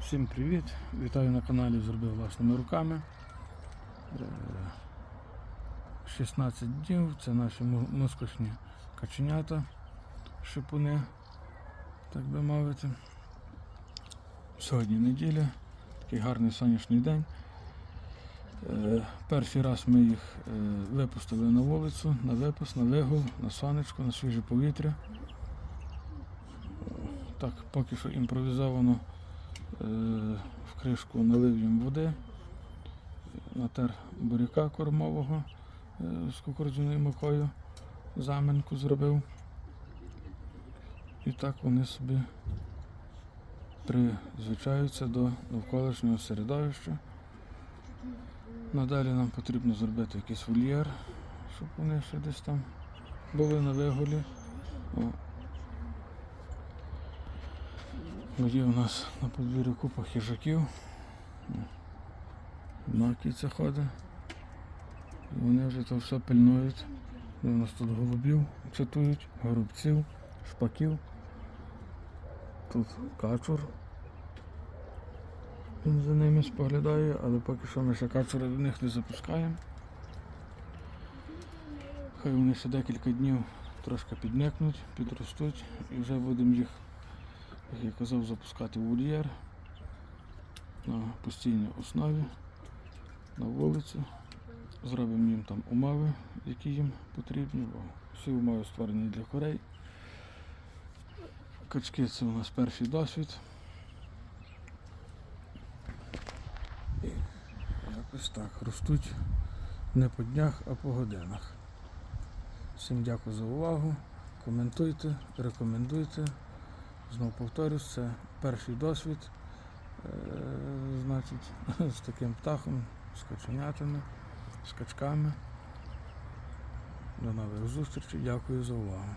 Всім привіт! Вітаю на каналі Зробив власними руками. Е, 16 днів це наші му- каченята, шипуни, так би мовити. Сьогодні неділя, такий гарний сонячний день. Е, Перший раз ми їх е, випустили на вулицю, на випуск, на вигул, на сонечко, на свіже повітря. Так, поки що імпровізовано е, в кришку налив їм води, натер буряка кормового е, з кукурудзяною мукою, заминку зробив. І так вони собі призвичаються до навколишнього середовища. Надалі нам потрібно зробити якийсь вольєр, щоб вони ще десь там були на вигулі. Є у нас на подвір'ю купа хижаків. На кіця ходить. Вони вже то все пильнують. У нас тут голубів чатують, горобців, шпаків. Тут качур. Він за ними споглядає, але поки що ми ще качура до них не запускаємо. Хай вони ще декілька днів трошки підникнуть, підростуть і вже будемо їх як я казав, запускати вольєр на постійній основі на вулицю. Зробимо їм там умови, які їм потрібні, бо всі умови створені для курей. Качки це у нас перший досвід. І якось так ростуть не по днях, а по годинах. Всім дякую за увагу. Коментуйте, рекомендуйте. Знову повторюсь, це перший досвід, е, значить, з таким птахом, з каченятами, з качками. До нових зустрічей. Дякую за увагу.